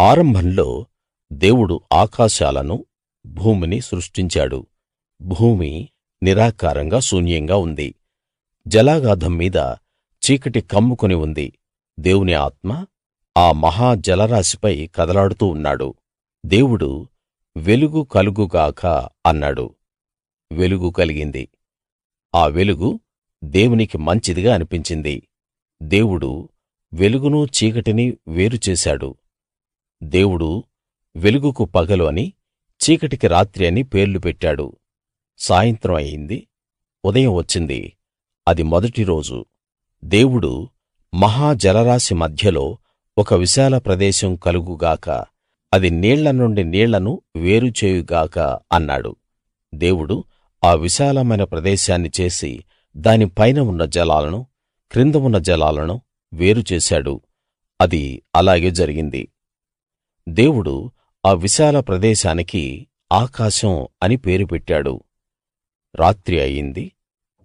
ఆరంభంలో దేవుడు ఆకాశాలను భూమిని సృష్టించాడు. భూమి నిరాకారంగా శూన్యంగా ఉంది. జలాగాధం మీద చీకటి కమ్ముకుని ఉంది. దేవుని ఆత్మ ఆ మహా జలరాశిపై కదలాడుతూ ఉన్నాడు. దేవుడు వెలుగు కలుగు గాక అన్నాడు. వెలుగు కలిగింది. ఆ వెలుగు దేవునికి మంచిదిగా అనిపించింది. దేవుడు వెలుగును చీకటిని వేరు చేశాడు దేవుడు వెలుగుకు పగలు అని చీకటికి రాత్రి అని పేర్లు పెట్టాడు. సాయంత్రం అయింది. ఉదయం వచ్చింది. అది మొదటి రోజు. దేవుడు మహా జలరాశి మధ్యలో ఒక విశాల ప్రదేశం కలుగు గాక అది నీళ్ళ నుండి నీళ్ళను వేరు చేయు గాక అన్నాడు. దేవుడు ఆ విశాలమైన ప్రదేశాన్ని చేసి దాని పైన ఉన్న జలాలను క్రింద ఉన్న జలాలను వేరు చేశాడు. అది అలాగే జరిగింది. దేవుడు ఆ విశాల ప్రదేశానికి ఆకాశం అని పేరు పెట్టాడు. రాత్రి అయింది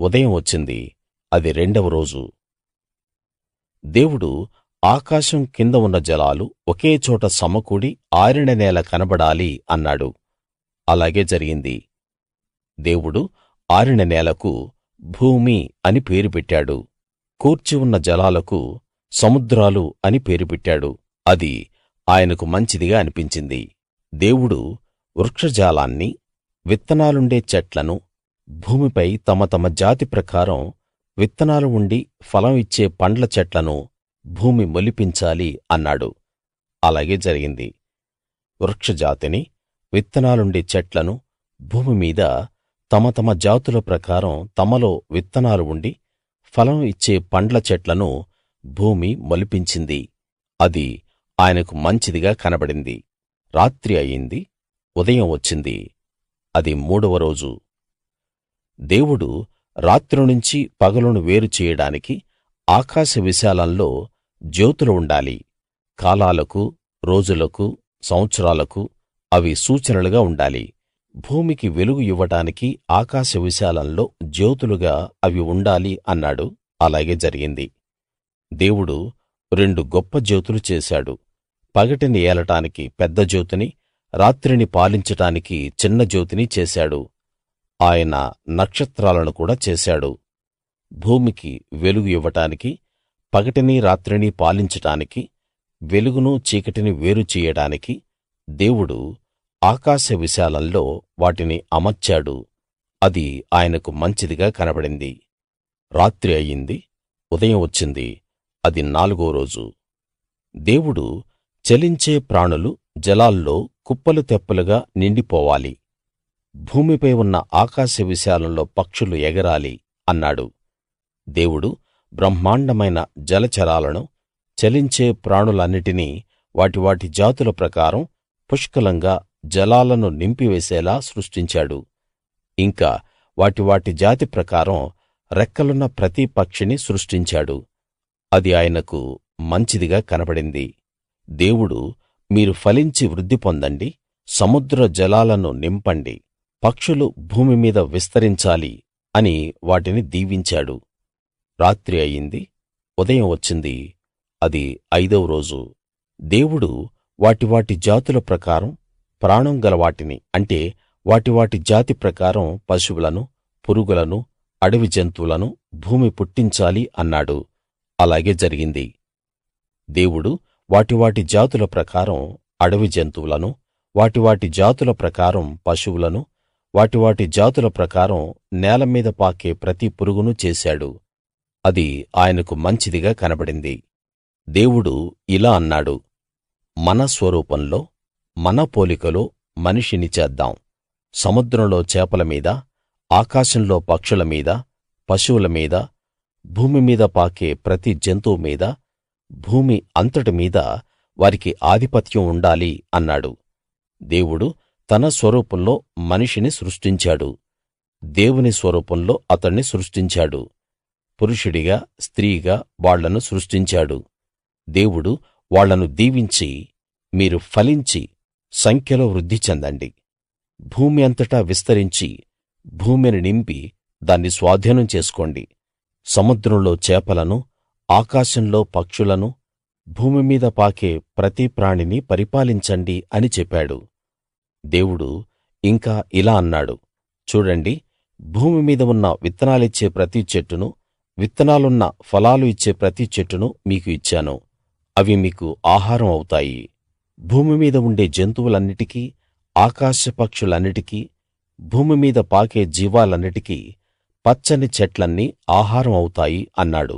ఉదయం వచ్చింది అది రెండవ రోజు. దేవుడు ఆకాశం కింద ఉన్న జలాలు ఒకే చోట సమకూడి ఆరిన నేల కనబడాలి అన్నాడు. అలాగే జరిగింది. దేవుడు ఆరిన నేలకు భూమి అని పేరు పెట్టాడు. కూర్చి ఉన్న జలాలకు సముద్రాలు అని పేరు పెట్టాడు. అది ఆయనకు మంచిదిగా అనిపించింది. దేవుడు వృక్షజాలాన్ని విత్తనాలుండే చెట్లను భూమిపై తమ తమ జాతి ప్రకారం విత్తనాలు ఉండి ఫలం ఇచ్చే పండ్ల చెట్లను భూమి మొలిపించాలి అన్నాడు. అలాగే జరిగింది. వృక్షజాతిని విత్తనాలుండే చెట్లను భూమి మీద తమ తమ జాతుల ప్రకారం తమలో విత్తనాలు ఉండి ఫలం ఇచ్చే పండ్ల చెట్లను భూమి మొలిపించింది. అది ఆయనకు మంచిదిగా కనబడింది. రాత్రి అయింది ఉదయం వచ్చింది. అది మూడవ రోజు. దేవుడు రాత్రి నుంచి పగలును వేరు చేయడానికి ఆకాశ విశాలంలో జ్యోతులు ఉండాలి. కాలాలకు రోజులకు సంవత్సరాలకు అవి సూచనలుగా ఉండాలి. భూమికి వెలుగు ఇవ్వడానికి ఆకాశ విశాలంలో జ్యోతులుగా అవి ఉండాలి అన్నాడు. అలాగే జరిగింది. దేవుడు రెండు గొప్ప జ్యోతులు చేశాడు. పగటిని ఏలటానికి పెద్ద జ్యోతిని రాత్రిని పాలించటానికి చిన్న జ్యోతిని చేశాడు. ఆయన నక్షత్రాలను కూడా చేశాడు. భూమికి వెలుగు ఇవ్వటానికి పగటిని రాత్రిని పాలించటానికి వెలుగును చీకటిని వేరు చెయ్యడానికి దేవుడు ఆకాశ విశాలంలో వాటిని అమర్చాడు. అది ఆయనకు మంచిదిగా కనబడింది. రాత్రి అయింది ఉదయం వచ్చింది అది నాలుగో రోజు. దేవుడు చలించే ప్రాణులు జలాల్లో కుప్పలు తెప్పలుగా నిండిపోవాలి. భూమిపై ఉన్న ఆకాశ విశాలంలో పక్షులు ఎగరాలి అన్నాడు. దేవుడు బ్రహ్మాండమైన జలచరాలను చలించే ప్రాణులన్నిటినీ వాటి వాటి జాతుల ప్రకారం పుష్కలంగా జలాలను నింపివేసేలా సృష్టించాడు. ఇంకా వాటి వాటి జాతి ప్రకారం రెక్కలున్న ప్రతి పక్షిని సృష్టించాడు. అది ఆయనకు మంచిదిగా కనబడింది. దేవుడు మీరు ఫలించి వృద్ధి పొందండి సముద్ర జలాలను నింపండి పక్షులు భూమి మీద విస్తరించాలి అని వాటిని దీవించాడు. రాత్రి అయింది ఉదయం వచ్చింది అది ఐదవ రోజు. దేవుడు వాటి వాటి జాతుల ప్రకారం ప్రాణం గల వాటిని అంటే వాటి వాటి జాతి ప్రకారం పశువులను పురుగులను అడవి జంతువులను భూమి పుట్టించాలి అన్నాడు. అలాగే జరిగింది. దేవుడు వాటి వాటి జాతుల ప్రకారం అడవి జంతువులను వాటి వాటి జాతుల ప్రకారం పశువులను వాటి వాటి జాతుల ప్రకారం నేల మీద పాకే ప్రతి పురుగును చేశాడు. అది ఆయనకు మంచిదిగా కనబడింది. దేవుడు ఇలా అన్నాడు మన స్వరూపంలో మన పోలికలో మనిషిని చేద్దాం. సముద్రంలో చేపల మీద ఆకాశంలో పక్షుల మీద పశువుల మీద భూమి మీద పాకే ప్రతి జంతువు మీద భూమి అంతటి మీద వారికి ఆధిపత్యం ఉండాలి అన్నాడు. దేవుడు తన స్వరూపంలో మనిషిని సృష్టించాడు. దేవుని స్వరూపంలో అతణ్ణి సృష్టించాడు. పురుషుడిగా స్త్రీగా వాళ్ళను సృష్టించాడు. దేవుడు వాళ్ళను దీవించి మీరు ఫలించి సంఖ్యలో వృద్ధి చెందండి. భూమి అంతటా విస్తరించి భూమిని నింపి దాన్ని స్వాధీనం చేసుకోండి. సముద్రంలో చేపలను ఆకాశంలో పక్షులను భూమి మీద పాకే ప్రతి ప్రాణిని పరిపాలించండి అని చెప్పాడు. దేవుడు ఇంకా ఇలా అన్నాడు. చూడండి భూమి మీద ఉన్న విత్తనాలిచ్చే ప్రతి చెట్టును విత్తనాలున్న ఫలాలు ఇచ్చే ప్రతి చెట్టును మీకు ఇచ్చాను. అవి మీకు ఆహారం అవుతాయి. భూమి మీద ఉండే జంతువులన్నిటికీ ఆకాశ పక్షులన్నిటికీ భూమి మీద పాకే జీవాలన్నిటికీ పచ్చని చెట్లన్నీ ఆహారం అవుతాయి అన్నాడు.